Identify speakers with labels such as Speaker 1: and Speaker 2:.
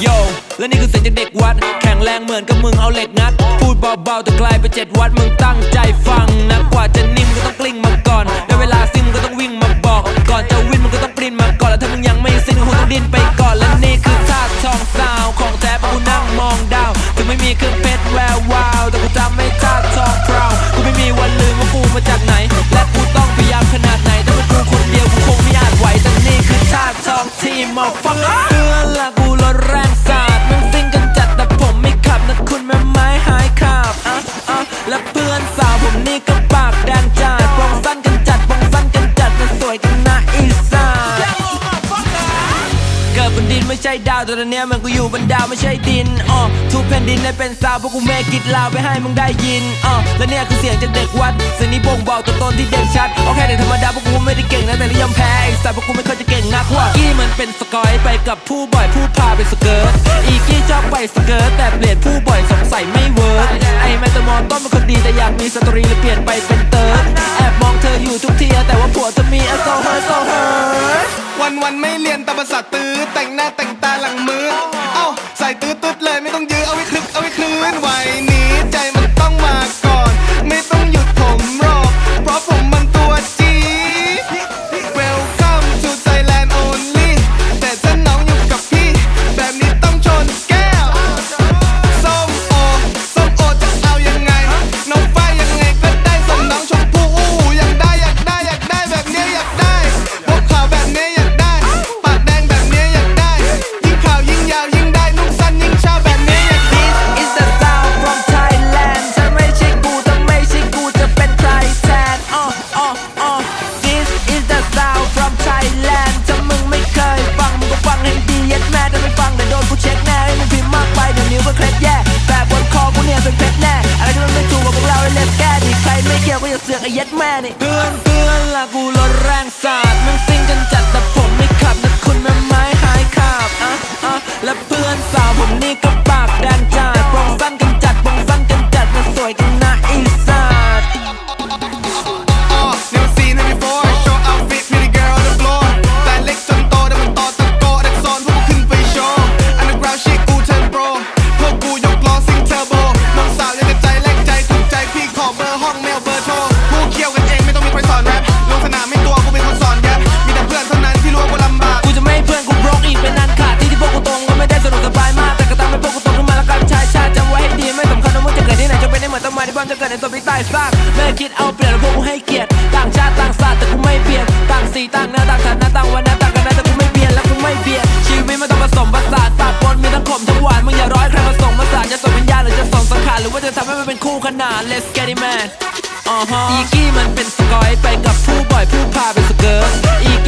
Speaker 1: โยและนี่คือเสียงจากเด็กวัด แข็งแรงเหมือนกับมึงเอาเหล็กงัด พูดเบาๆแต่กลายเป็นเจ็ดวัดมึงตั้งใจฟังนะกว่าจะนิ่มก็ต้องกลิ้งมาก่อนได้เวลาซิ่งมึงก็ต้องวิ่งมาบอก ก่อนจะวินมึงก็ต้องปรินมาก่อนแล้วถ้ามึงยังไม่สิ้นก็คงต้องดิ้นไปก่อนและนี่คือท่าทองซาวของแท้ปะกูนั่งมองดาวถึงไม่มีเครื่องเพชรแวววาวแต่กูจำไม่ท่าทองพราวกูไม่มีวันลืมว่ากูมาจากไหน และกูต้องพยายามขนาดไหนถ้าเป็นกูคนเดียวกูคงไม่อาจไหวแต่นี่คือท่าทองที่มอฟังเพื่อนละกูรถแรง เพื่อนสาวผมนี่ก็ปากแดงจ้า บนดินไม่ใช่ดาวแต่ตอนเนี้ยมันกูอยู่บนดาวไม่ใช่ดินอ๋อทุกแผ่นดินเลยเป็นสาวเพวกกูเมกิดลาวไปให้มึงได้ยินอ๋อและเนี่ยคือเสียงจากเด็กวัดเสียงนี้บ่งบอกตัวตนที่เด่นชัดโอเคเด็กธรรมดาพวกกูไม่ได้เก่งนะแต่นิยมแพ้ไอ้สัตว์พวกกูไม่เคยจะเก่งนักว่ากี้มันเป็นสกอยไปกับผู้บ่อยผู้พาไปสเกิร์ตอีกี้ชอบไปสเกิร์ตแต่เปลี่ยนผู้บ่อยสงสัยไม่เวิร์กไอ้แมตมอนต้นเป็นคนดีแต่อยากมีสตรีเลยเปลี่ยนไปเป็นเติร์ดแอบมองเธออยู่ทุกทีแต่ว่าผัว
Speaker 2: ๆไม่เรียนแต่ภาษาตื้อแต่งหน้าแต่งตาหลังมือ เอ้าใส่ตื้อตุ๊ดเลยไม่ต้องยื้อเอาไว้คลึกเอาไว้คลื่นไหว เสือกไอ้ยัดแม่
Speaker 1: นี่เพื่อนเพื่อนละกูรถแรง เกิด
Speaker 2: ในตัวพี่
Speaker 1: ใต้ซากไม่คิดเอาเปรียบพวกกูให้เกียรติต่างชาติต่างศาสตร์แต่กูไม่เปลี่ยนต่างสีต่างหน้าต่างฐานะต่างวันนะต่างกันนะแต่กูไม่เปลี่ยนและกูไม่เบียดชีวิตไม่ต้องผสมผสานปากปนมีทั้งขมทั้งหวานมึงอย่าร้อยใครผสมผสานจะส่งวิญญาณหรือจะส่งสังขารหรือว่าจะทำให้มันเป็นคู่ขนาน Let's get it man อ๋อฮะอีกี้มันเป็นสกอยไปกับผู้บ่อยผู้พาไปสเกิร์ตอีกี้